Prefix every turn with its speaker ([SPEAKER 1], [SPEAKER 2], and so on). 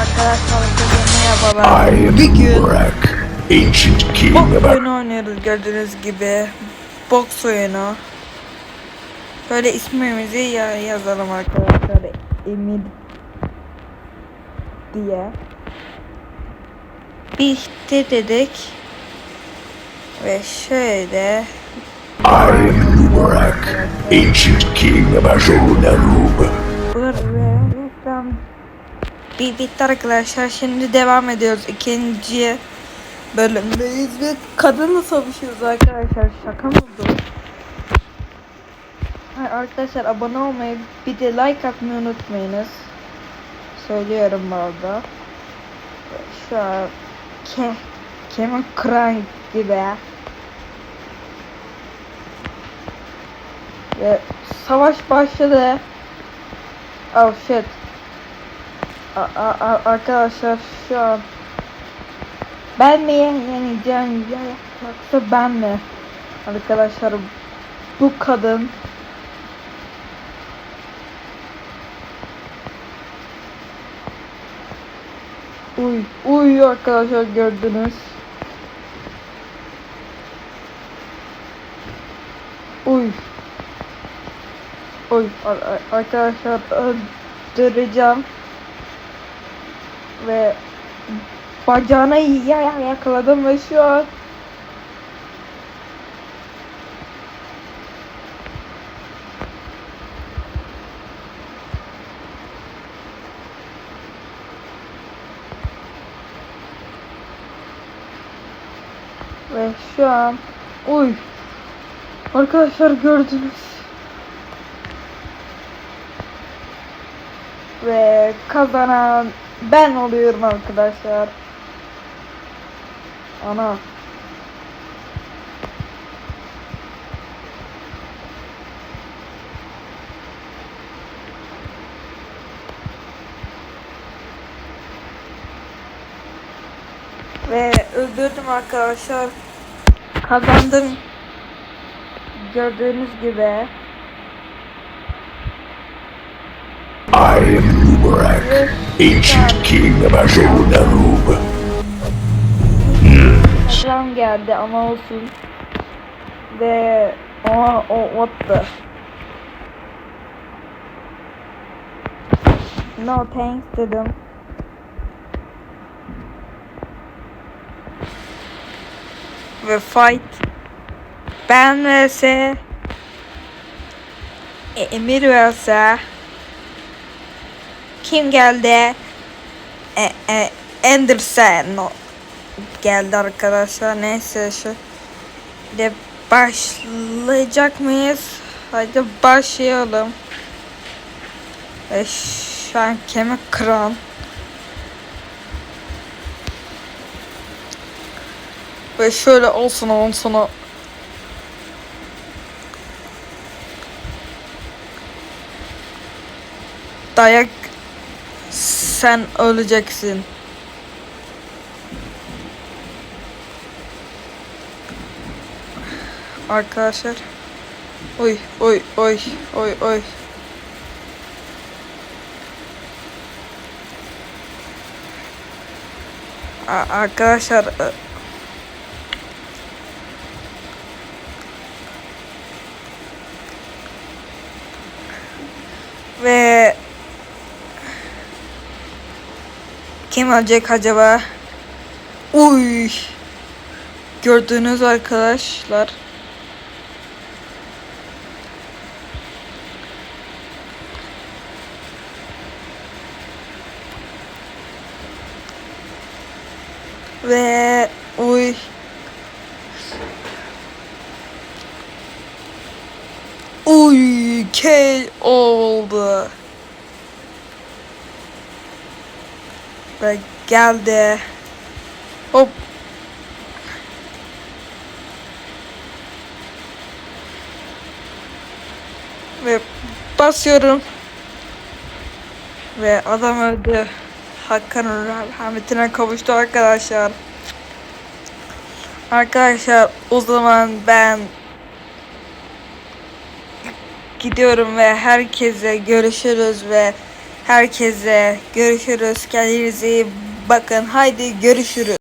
[SPEAKER 1] Arkadaşlar
[SPEAKER 2] am
[SPEAKER 1] Bir gün
[SPEAKER 2] ancient king Ar-
[SPEAKER 1] oyunu oynuyoruz gördüğünüz gibi. Boks oyunu. Böyle ismimizi ya yazalım arkadaşlar. Emir diye. Bitti dedik. Ve şöyle
[SPEAKER 2] I am Urak, ancient king of
[SPEAKER 1] ve reklam bir bitti arkadaşlar. Şimdi devam ediyoruz. ikinci bölümdeyiz ve kadınla savaşıyoruz arkadaşlar. Şaka mı bu? Arkadaşlar abone olmayı bir de like atmayı unutmayınız. Söylüyorum bu arada. Şu an ke Kevin Crank gibi. Ve savaş başladı. Oh shit. A arkadaşlar şu an ben mi yeneceğim ya yoksa ben mi? Arkadaşlar bu kadın Uy uy arkadaşlar gördünüz. Uy. Ar- arkadaşlar öldüreceğim. Ve bacağına ya yakaladım ve şu an ve şu an uy arkadaşlar gördünüz. Ve kazanan ben oluyorum arkadaşlar. Ana. Ve öldürdüm arkadaşlar. Kazandım. Gördüğünüz gibi.
[SPEAKER 2] I am Urak, ancient king of Azul-Narub.
[SPEAKER 1] Reklam geldi ama olsun. Ve o o what the No thanks dedim. Ve fight ben vs E- Emir vs kim geldi? E, e, Anderson geldi arkadaşlar. Neyse şu de başlayacak mıyız? Hadi başlayalım. Ve şu an kemik kıran. Ve şöyle olsun on sana. Dayak sen öleceksin. Arkadaşlar. Oy oy oy oy oy. Arkadaşlar e, ve kim ölecek acaba? Uy. Gördüğünüz arkadaşlar. Ve uy. Uy, K oldu. Ve geldi. Hop. Ve basıyorum. Ve adam öldü. Hakkın rahmetine kavuştu arkadaşlar. Arkadaşlar o zaman ben gidiyorum ve herkese görüşürüz ve herkese görüşürüz. Kendinize iyi bakın. Haydi görüşürüz.